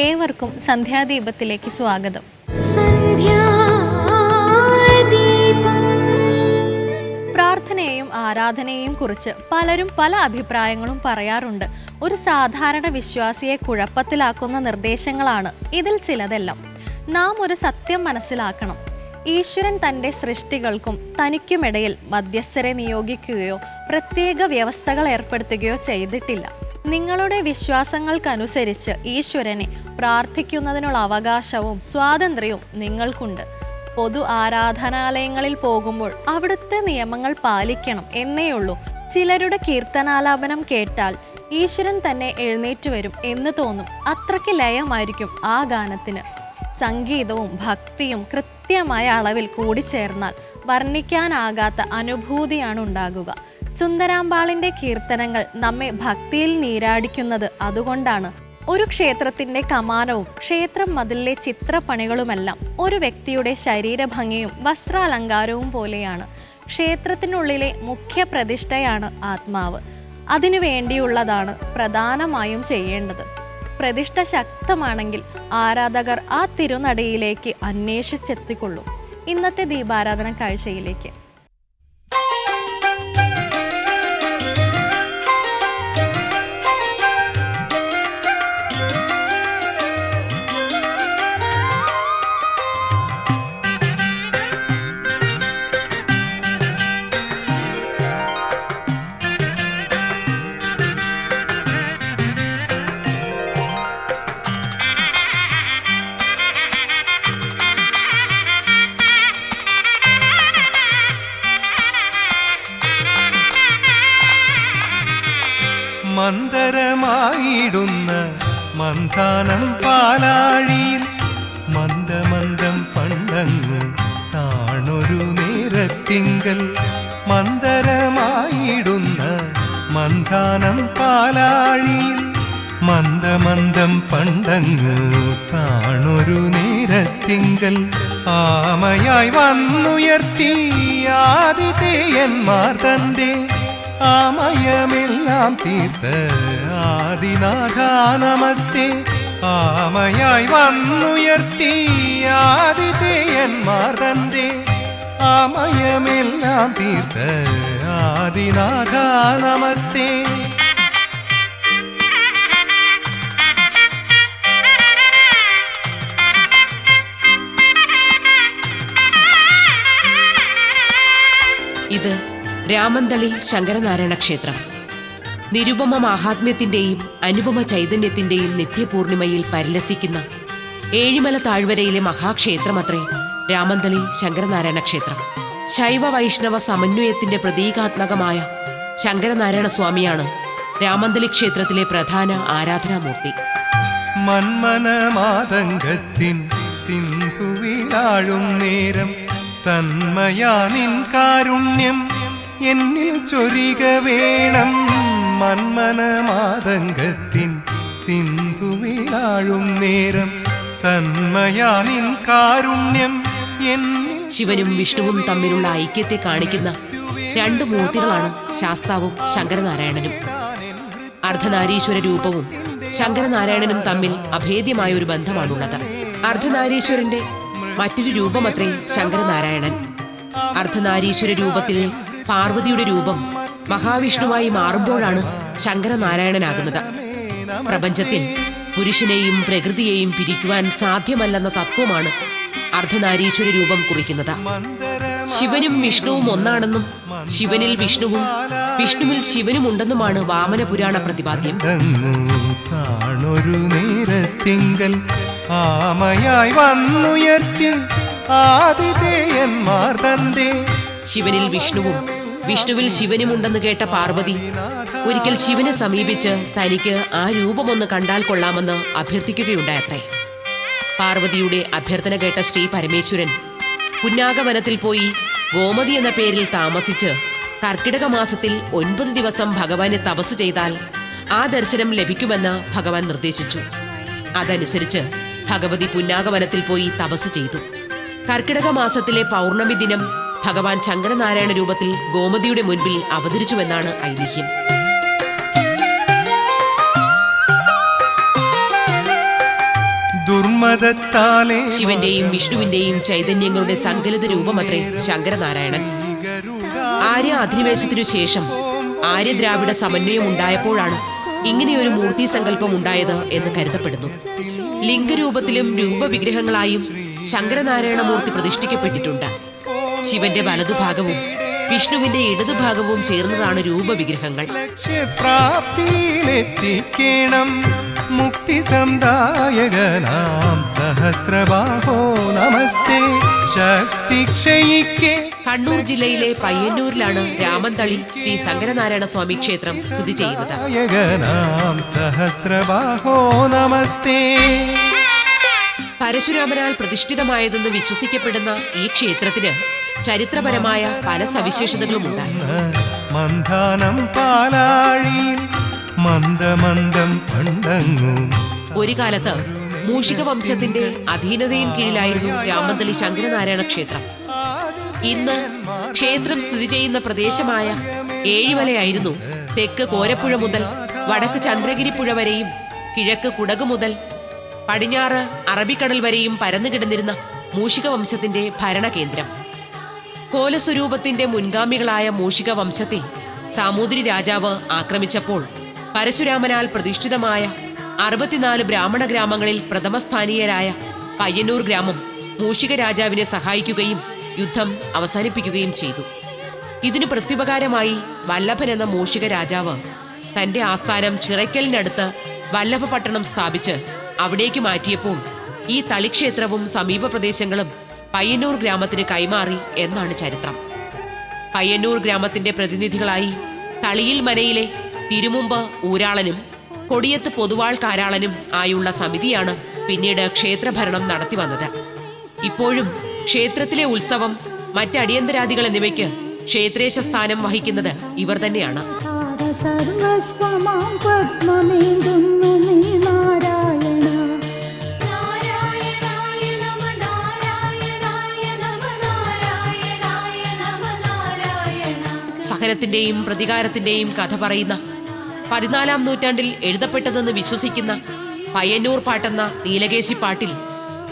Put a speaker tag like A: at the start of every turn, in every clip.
A: ഏവർക്കും സന്ധ്യാദീപത്തിലേക്ക് സ്വാഗതം. പ്രാർത്ഥനയെയും ആരാധനയെയും കുറിച്ച് പലരും പല അഭിപ്രായങ്ങളും പറയാറുണ്ട്. ഒരു സാധാരണ വിശ്വാസിയെ കുഴപ്പത്തിലാക്കുന്ന നിർദ്ദേശങ്ങളാണ് ഇതിൽ ചിലതെല്ലാം. നാം ഒരു സത്യം മനസ്സിലാക്കണം. ഈശ്വരൻ തന്റെ സൃഷ്ടികൾക്കും തനിക്കുമിടയിൽ മധ്യസ്ഥരെ നിയോഗിക്കുകയോ പ്രത്യേക വ്യവസ്ഥകൾ ഏർപ്പെടുത്തുകയോ ചെയ്തിട്ടില്ല. നിങ്ങളുടെ വിശ്വാസങ്ങൾക്കനുസരിച്ച് ഈശ്വരനെ പ്രാർത്ഥിക്കുന്നതിനുള്ള അവകാശവും സ്വാതന്ത്ര്യവും നിങ്ങൾക്കുണ്ട്. പൊതു ആരാധനാലയങ്ങളിൽ പോകുമ്പോൾ അവിടുത്തെ നിയമങ്ങൾ പാലിക്കണം എന്നേയുള്ളൂ. ചിലരുടെ കീർത്തനാലാപനം കേട്ടാൽ ഈശ്വരൻ തന്നെ എഴുന്നേറ്റ് വരും എന്ന് തോന്നും. അത്രയ്ക്ക് ലയമായിരിക്കും ആ ഗാനത്തിന്. സംഗീതവും ഭക്തിയും കൃത്യമായ അളവിൽ കൂടിച്ചേർന്നാൽ വർണിക്കാനാകാത്ത അനുഭൂതിയാണ് ഉണ്ടാകുക സുന്ദരാമ്പാളിന്റെ കീർത്തനങ്ങൾ നമ്മെ ഭക്തിയിൽ നീരാടിക്കുന്നത് അതുകൊണ്ടാണ്. ഒരു ക്ഷേത്രത്തിന്റെ കമാനവും ക്ഷേത്രം മതിലിലെ ചിത്രപ്പണികളുമെല്ലാം ഒരു വ്യക്തിയുടെ ശരീരഭംഗിയും വസ്ത്രാലങ്കാരവും പോലെയാണ്. ക്ഷേത്രത്തിനുള്ളിലെ മുഖ്യ പ്രതിഷ്ഠയാണ് ആത്മാവ്. അതിനു വേണ്ടിയുള്ളതാണ് പ്രധാനമായും ചെയ്യേണ്ടത്. പ്രതിഷ്ഠ ശക്തമാണെങ്കിൽ ആരാധകർ ആ തിരുനടയിലേക്ക് അന്വേഷിച്ചെത്തിക്കൊള്ളും. ഇന്നത്തെ ദീപാരാധന കാഴ്ചയിലേക്ക്.
B: നേരത്തിങ്കൽ മന്ദരമായിടുന്ന മന്ദാനം പാലാഴിയിൽ മന്ദമന്ദം പണ്ടങ്ങ് താണൊരു നേരത്തിങ്കൽ ആമയായി വന്നുയർത്തി ആദിതേയന്മാർ തന്റെ ആമയമെല്ലാം തീർത്ത ആദിനാഥ നമസ്തേ. ആമയായി വന്നുയർത്തി ആദിതേയന്മാർ തന്റെ ആമയമെല്ലാം തീർത്ത ആദിനാഥ നമസ്തേ
C: ഇത് രാമന്തളി ശങ്കരനാരായണ ക്ഷേത്രം. നിരുപമ മാഹാത്മ്യത്തിന്റെയും അനുപമ ചൈതന്യത്തിന്റെയും നിത്യപൂർണിമയിൽ പരിലസിക്കുന്ന ഏഴിമല താഴ്വരയിലെ മഹാക്ഷേത്രമത്രേ. രാമന്തളി ശങ്കരനാരായണ ക്ഷേത്രം. ശൈവ വൈഷ്ണവ സമന്വയത്തിന്റെ പ്രതീകാത്മകമായ ശങ്കരനാരായണ സ്വാമിയാണ് രാമന്തളി ക്ഷേത്രത്തിലെ പ്രധാന ആരാധനാമൂർത്തി.
B: മന്മനമാതങ്കത്തിൻ സിന്ധുവിലാഴും നേരം സന്മയാനിൻ കാരുണ്യം എന്നിൽ ചൊരിക വേണം. മന്മനമാതങ്കത്തിൻ സിന്ധുവിലാഴും നേരം സന്മയാനിൻ കാരുണ്യം
C: ശിവനും വിഷ്ണുവും തമ്മിലുള്ള ഐക്യത്തെ കാണിക്കുന്ന രണ്ട് മൂർത്തികളാണ് ശാസ്താവും ശങ്കരനാരായണനും. അർദ്ധനാരീശ്വര രൂപവും ശങ്കരനാരായണനും തമ്മിൽ അഭേദ്യമായ ഒരു ബന്ധമാണുള്ളത്. അർദ്ധനാരീശ്വരന്റെ മറ്റൊരു രൂപമത്രേ ശങ്കരനാരായണൻ. അർദ്ധനാരീശ്വര രൂപത്തിൽ പാർവതിയുടെ രൂപം മഹാവിഷ്ണുവായി മാറുമ്പോഴാണ് ശങ്കരനാരായണനാകുന്നത്. പ്രപഞ്ചത്തിൽ പുരുഷനെയും പ്രകൃതിയെയും പിരിക്കുവാൻ സാധ്യമല്ലെന്ന തത്വമാണ് അർദ്ധനാരീശ്വര രൂപം കുറിക്കുന്നത്. ശിവനും വിഷ്ണുവും ഒന്നാണെന്നും ശിവനിൽ വിഷ്ണുവും വിഷ്ണുവിൽ ശിവനും ഉണ്ടെന്നുമാണ് വാമന പുരാണ പ്രതിപാദ്യം
B: നേരത്തിങ്കൽ ആമയായി വന്നുയർത്തി ആദിതേയന്മാർ തന്റെ
C: ശിവനിൽ വിഷ്ണുവും വിഷ്ണുവിൽ ശിവനും ഉണ്ടെന്ന് കേട്ട പാർവതി ഒരിക്കൽ ശിവനെ സമീപിച്ച് തനിക്ക് ആ രൂപമൊന്ന് കണ്ടാൽ കൊള്ളാമെന്ന് അഭ്യർത്ഥിക്കുകയുണ്ടായത്രേ. പാർവതിയുടെ അഭ്യർത്ഥന കേട്ട ശ്രീ പരമേശ്വരൻ പുന്നാഗവനത്തിൽ പോയി ഗോമതി എന്ന പേരിൽ താമസിച്ച് കർക്കിടക മാസത്തിൽ ഒൻപത് ദിവസം ഭഗവാനെ തപസ് ചെയ്താൽ ആ ദർശനം ലഭിക്കുമെന്ന് ഭഗവാൻ നിർദ്ദേശിച്ചു. അതനുസരിച്ച് ഭഗവതി പുന്നാഗവനത്തിൽ പോയി തപസ് ചെയ്തു. കർക്കിടക മാസത്തിലെ പൗർണമി ദിനം ഭഗവാൻ ശങ്കരനാരായണ രൂപത്തിൽ ഗോമതിയുടെ മുൻപിൽ അവതരിച്ചുവെന്നാണ് ഐതിഹ്യം.
B: ദുർമതത്താലെ
C: ശിവന്റെയും വിഷ്ണുവിന്റെയും ചൈതന്യങ്ങളുടെ സങ്കലിത രൂപമത്രേ ശങ്കരനാരായണൻ. ആര്യ അധിനിവേശത്തിനു ശേഷം ആര്യദ്രാവിഡ സമന്വയം ഉണ്ടായപ്പോഴാണ് ഇങ്ങനെയൊരു മൂർത്തി സങ്കല്പം ഉണ്ടായത് എന്ന് കരുതപ്പെടുന്നു. ലിംഗരൂപത്തിലും രൂപവിഗ്രഹങ്ങളായും ശങ്കരനാരായണ മൂർത്തി പ്രതിഷ്ഠിക്കപ്പെട്ടിട്ടുണ്ട്. ശിവന്റെ വലതുഭാഗവും വിഷ്ണുവിന്റെ ഇടതുഭാഗവും ചേർന്നതാണ് രൂപവിഗ്രഹങ്ങൾ.
B: മുക്തി സംദായകനാം സഹസ്രബാഹോ നമസ്തേ. ശക്തി ക്ഷയിക്കേ.
C: കണ്ണൂർ ജില്ലയിലെ പയ്യന്നൂരിലാണ് രാമന്തളി ശ്രീ ശങ്കരനാരായണ സ്വാമി ക്ഷേത്രം സ്ഥിതി ചെയ്യുന്നത്.
B: സഹസ്രബാഹോ നമസ്തേ.
C: പരശുരാമനാൽ പ്രതിഷ്ഠിതമായതെന്ന് വിശ്വസിക്കപ്പെടുന്ന ഈ ക്ഷേത്രത്തിന് ചരിത്രപരമായ പല സവിശേഷതകളും ഉണ്ടായി
B: മന്ദാനം പാലാഴിയിൽ
C: ഒരു കാലത്ത് മൂഷിക വംശത്തിന്റെ അധീനതയും കീഴിലായിരുന്നു രാമന്തളി ശങ്കരനാരായണ ക്ഷേത്രം. ഇന്ന് ക്ഷേത്രം സ്ഥിതി ചെയ്യുന്ന പ്രദേശമായ ഏഴിമലയായിരുന്നു തെക്ക് കോരപ്പുഴ മുതൽ വടക്ക് ചന്ദ്രഗിരിപ്പുഴ വരെയും കിഴക്ക് കുടക് മുതൽ പടിഞ്ഞാറ് അറബിക്കടൽ വരെയും പരന്നുകിടന്നിരുന്ന മൂഷിക വംശത്തിന്റെ ഭരണകേന്ദ്രം. കോലസ്വരൂപത്തിന്റെ മുൻഗാമികളായ മൂഷിക വംശത്തെ സാമൂതിരി രാജാവ് ആക്രമിച്ചപ്പോൾ പരശുരാമനാൽ പ്രതിഷ്ഠിതമായ അറുപത്തിനാല് ബ്രാഹ്മണ ഗ്രാമങ്ങളിൽ പ്രഥമസ്ഥാനീയരായ പയ്യന്നൂർ ഗ്രാമം മൂഷിക രാജാവിനെ സഹായിക്കുകയും യുദ്ധം അവസാനിപ്പിക്കുകയും ചെയ്തു. ഇതിന് പ്രത്യുപകാരമായി വല്ലഭൻ എന്ന മൂഷിക രാജാവ് തന്റെ ആസ്ഥാനം ചിറയ്ക്കലിനടുത്ത് വല്ലഭപട്ടണം സ്ഥാപിച്ച് അവിടേക്ക് മാറ്റിയപ്പോൾ ഈ തളിക്ഷേത്രവും സമീപ പ്രദേശങ്ങളും പയ്യന്നൂർ ഗ്രാമത്തിന് കൈമാറി എന്നാണ് ചരിത്രം. പയ്യന്നൂർ ഗ്രാമത്തിന്റെ പ്രതിനിധികളായി തളിയിൽ മനയിലെ തിരുമുമ്പ് ഊരാളനും കൊടിയത്ത് പൊതുവാൾ കാരാളനും ആയുള്ള സമിതിയാണ് പിന്നീട് ക്ഷേത്രഭരണം നടത്തി വന്നത്. ഇപ്പോഴും ക്ഷേത്രത്തിലെ ഉത്സവം മറ്റടിയന്തരാദികൾ എന്നിവയ്ക്ക് ക്ഷേത്രേശ സ്ഥാനം വഹിക്കുന്നത് ഇവർ തന്നെയാണ്. സഹനത്തിന്റെയും പ്രതികാരത്തിന്റെയും കഥ പറയുന്ന പതിനാലാം നൂറ്റാണ്ടിൽ എഴുതപ്പെട്ടതെന്ന് വിശ്വസിക്കുന്ന പയ്യന്നൂർ പാട്ടെന്ന നീലകേശി പാട്ടിൽ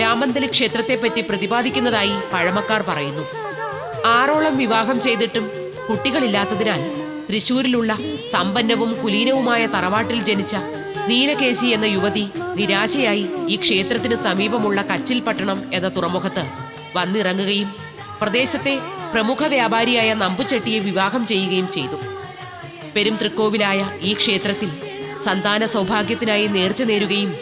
C: രാമന്തലി ക്ഷേത്രത്തെപ്പറ്റി പ്രതിപാദിക്കുന്നതായി പഴമക്കാർ പറയുന്നു. ആറോളം വിവാഹം ചെയ്തിട്ടും കുട്ടികളില്ലാത്തതിനാൽ തൃശൂരിലുള്ള സമ്പന്നവും കുലീനവുമായ തറവാട്ടിൽ ജനിച്ച നീലകേശി എന്ന യുവതി നിരാശയായി ഈ ക്ഷേത്രത്തിന് സമീപമുള്ള കച്ചിൽ പട്ടണം എന്ന തുറമുഖത്ത് വന്നിറങ്ങുകയും പ്രദേശത്തെ പ്രമുഖ വ്യാപാരിയായ നമ്പുചെട്ടിയെ വിവാഹം ചെയ്യുകയും ചെയ്തു. പെരും തൃക്കോവിലായ ഈ ക്ഷേത്രത്തിൽ സന്താന സൗഭാഗ്യത്തിനായി നേർച്ച നേരുകയും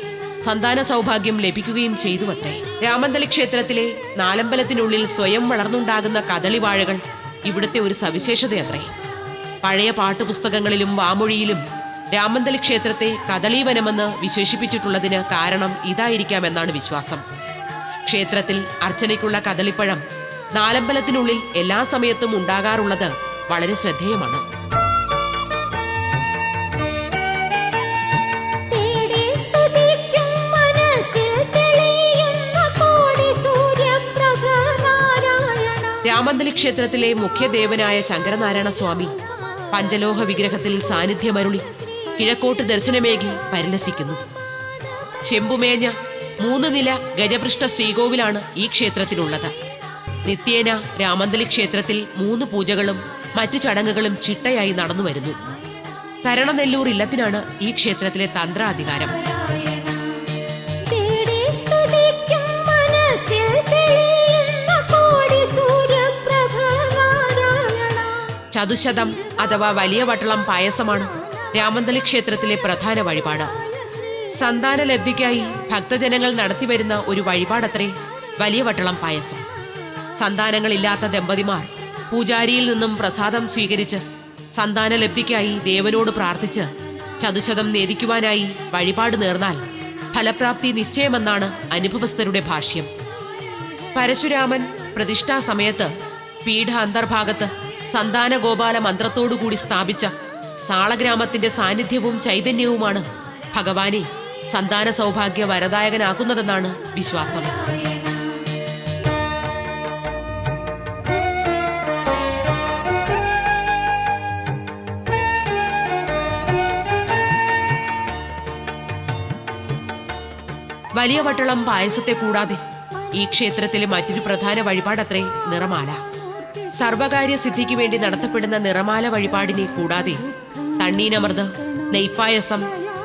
C: സന്താന സൗഭാഗ്യം ലഭിക്കുകയും ചെയ്തു അത്രേ രാമന്തളി ക്ഷേത്രത്തിലെ നാലമ്പലത്തിനുള്ളിൽ സ്വയം വളർന്നുണ്ടാകുന്ന കദളിവാഴകൾ ഇവിടുത്തെ ഒരു സവിശേഷതയത്രേ. പഴയ പാട്ടുപുസ്തകങ്ങളിലും വാമൊഴിയിലും രാമന്തളി ക്ഷേത്രത്തെ കദളീവനമെന്ന് വിശേഷിപ്പിച്ചിട്ടുള്ളതിന് കാരണം ഇതായിരിക്കാമെന്നാണ് വിശ്വാസം. ക്ഷേത്രത്തിൽ അർച്ചനയ്ക്കുള്ള കദളിപ്പഴം നാലമ്പലത്തിനുള്ളിൽ എല്ലാ സമയത്തും ഉണ്ടാകാറുള്ളത് വളരെ ശ്രദ്ധേയമാണ്.
D: നാരായണ
C: ക്ഷേത്രത്തിലെ മുഖ്യദേവനായ ശങ്കരനാരായണ സ്വാമി പഞ്ചലോഹ വിഗ്രഹത്തിൽ സാന്നിധ്യമരുളി കിഴക്കോട്ട് ദർശനമേകി പരിലസിക്കുന്നു. ചെമ്പുമേഞ്ഞ മൂന്ന് നില ഗജപൃഷ്ഠ ശ്രീകോവിലാണ് ഈ ക്ഷേത്രത്തിലുള്ളത്. നിത്യേന രാമന്തലി ക്ഷേത്രത്തിൽ മൂന്ന് പൂജകളും മറ്റു ചടങ്ങുകളും ചിട്ടയായി നടന്നു വരുന്നു കരണനെല്ലൂർ ഇല്ലത്തിനാണ് ഈ ക്ഷേത്രത്തിലെ തന്ത്രാധികാരം. ചതുശതം അഥവാ വലിയ വട്ടളം പായസമാണ് രാമന്തലി ക്ഷേത്രത്തിലെ പ്രധാന വഴിപാട്. സന്താന ലബ്ധിക്കായി ഭക്തജനങ്ങൾ നടത്തിവരുന്ന ഒരു വഴിപാടത്രേ വലിയ വട്ടളം പായസം. സന്താനങ്ങളില്ലാത്ത ദമ്പതിമാർ പൂജാരിയിൽ നിന്നും പ്രസാദം സ്വീകരിച്ച് സന്താന ലബ്ധിക്കായി ദേവനോട് പ്രാർത്ഥിച്ച് ചതുശതം നേദിക്കുവാനായി വഴിപാട് നേർന്നാൽ ഫലപ്രാപ്തി നിശ്ചയമെന്നാണ് അനുഭവസ്ഥരുടെ ഭാഷ്യം. പരശുരാമൻ പ്രതിഷ്ഠാ സമയത്ത് പീഠ അന്തർഭാഗത്ത് സന്താന ഗോപാല മന്ത്രത്തോടുകൂടി സ്ഥാപിച്ച സാളഗ്രാമത്തിന്റെ സാന്നിധ്യവും ചൈതന്യവുമാണ് ഭഗവാനെ സന്താന സൗഭാഗ്യ വരദായകനാക്കുന്നതെന്നാണ് വിശ്വാസം. വലിയ വട്ടളം പായസത്തെ കൂടാതെ ഈ ക്ഷേത്രത്തിലെ മറ്റൊരു പ്രധാന വഴിപാടത്രേ നിറമാല. സർവകാര്യ സിദ്ധിക്ക് വേണ്ടി നടത്തപ്പെടുന്ന നിറമാല വഴിപാടിനെ കൂടാതെ തണ്ണീനമൃത് നെയ്പായസം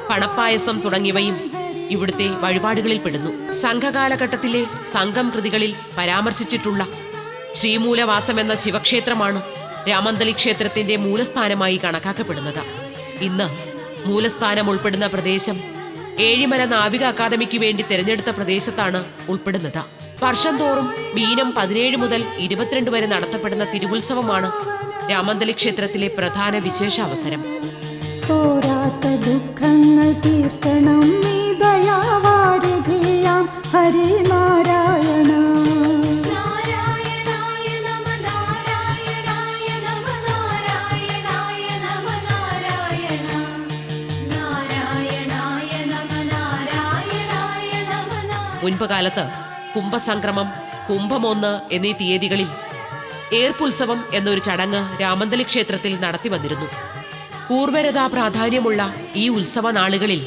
C: പണപ്പായസം തുടങ്ങിയവയും ഇവിടുത്തെ വഴിപാടുകളിൽ പെടുന്നു. സംഘകാലഘട്ടത്തിലെ സംഘം കൃതികളിൽ പരാമർശിച്ചിട്ടുള്ള ശ്രീമൂലവാസം എന്ന ശിവക്ഷേത്രമാണ് രാമന്തളി ക്ഷേത്രത്തിന്റെ മൂലസ്ഥാനമായി കണക്കാക്കപ്പെടുന്നത്. ഇന്ന് മൂലസ്ഥാനം ഉൾപ്പെടുന്ന പ്രദേശം ഏഴിമല നാവിക അക്കാദമിക്ക് വേണ്ടി തിരഞ്ഞെടുത്ത പ്രദേശത്താണ് ഉൾപ്പെടുന്നത്. വർഷം തോറും മീനം പതിനേഴ് മുതൽ ഇരുപത്തിരണ്ട് വരെ നടത്തപ്പെടുന്ന തിരുവുത്സവമാണ് രാമന്തലി ക്ഷേത്രത്തിലെ പ്രധാന വിശേഷ അവസരം.
D: തോരാത്ത ദുഃഖങ്ങൾ തീർക്കണം നീ ദയാവാരിധിയാം. ഹരിനാരായണ നാരായണായ നമ നാരായണായ നമ നാരായണായ നമ നാരായണ. നാരായണായ നമ നാരായണായ നമ
C: മുൻപ് കാലത്ത് കുംഭസംക്രമം കുംഭമൊന്ന് എന്നീ തീയതികളിൽ ഏർപ്പുത്സവം എന്നൊരു ചടങ്ങ് രാമന്തലി ക്ഷേത്രത്തിൽ നടത്തി വന്നിരുന്നു. പൂർവരതാ പ്രാധാന്യമുള്ള ഈ ഉത്സവ നാളുകളിൽ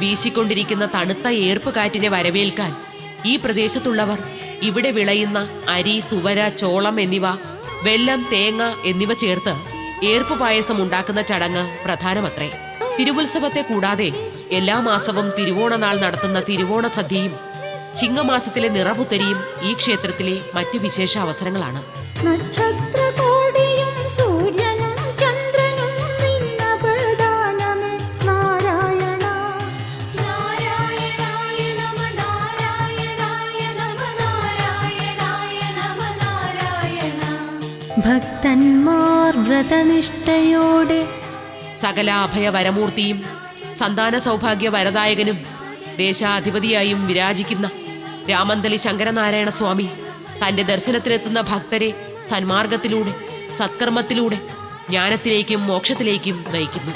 C: വീശിക്കൊണ്ടിരിക്കുന്ന തണുത്ത ഏർപ്പ് കാറ്റിനെ വരവേൽക്കാൻ ഈ പ്രദേശത്തുള്ളവർ ഇവിടെ വിളയുന്ന അരി തുവര ചോളം എന്നിവ വെല്ലം തേങ്ങ എന്നിവ ചേർത്ത് ഏർപ്പ് പായസം ഉണ്ടാക്കുന്ന ചടങ്ങ് പ്രധാനമത്രേ. തിരുവുത്സവത്തെ കൂടാതെ എല്ലാ മാസവും തിരുവോണനാൾ നടത്തുന്ന തിരുവോണ സദ്യയും ചിങ്ങമാസത്തിലെ നിറപുത്തരിയും ഈ ക്ഷേത്രത്തിലെ മറ്റു വിശേഷ അവസരങ്ങളാണ്.
D: നക്ഷത്രകോടിയും സൂര്യനും ചന്ദ്രനും നിന്നപദാനമേ നാരായണ. നാരായണായ നമ നാരായണായ നമ നാരായണായ നമ നാരായണ.
E: ഭക്തന്മാർ വ്രതനിഷ്ഠയോടെ
C: സകല അഭയ വരമൂർത്തിയും സന്താന സൗഭാഗ്യ വരദായകനും ദേശാധിപതിയായും വിരാജിക്കുന്ന രാമന്തലി ശങ്കരനാരായണ സ്വാമി തന്റെ ദർശനത്തിനെത്തുന്ന ഭക്തരെ സന്മാർഗത്തിലൂടെ സത്കർമ്മത്തിലൂടെ ജ്ഞാനത്തിലേക്കും മോക്ഷത്തിലേക്കും നയിക്കുന്നു.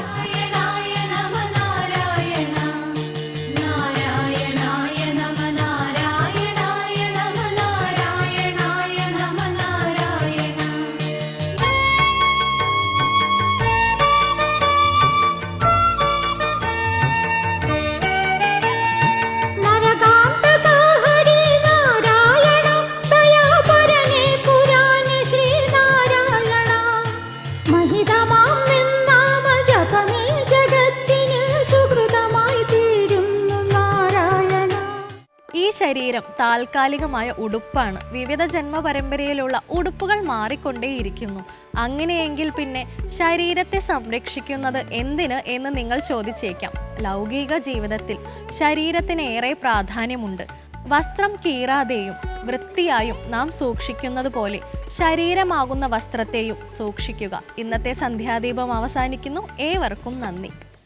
A: ഈ ശരീരം താൽക്കാലികമായ ഉടുപ്പാണ്. വിവിധ ജന്മ പരമ്പരയിലുള്ള ഉടുപ്പുകൾ മാറിക്കൊണ്ടേയിരിക്കുന്നു. അങ്ങനെയെങ്കിൽ പിന്നെ ശരീരത്തെ സംരക്ഷിക്കുന്നത് എന്തിന് എന്ന് നിങ്ങൾ ചോദിച്ചേക്കാം. ലൗകിക ജീവിതത്തിൽ ശരീരത്തിന് ഏറെ പ്രാധാന്യമുണ്ട്. വസ്ത്രം കീറാതെയും വൃത്തിയായും നാം സൂക്ഷിക്കുന്നത് പോലെ ശരീരമാകുന്ന വസ്ത്രത്തെയും സൂക്ഷിക്കുക. ഇന്നത്തെ സന്ധ്യാദീപം അവസാനിക്കുന്നു. ഏവർക്കും നന്ദി.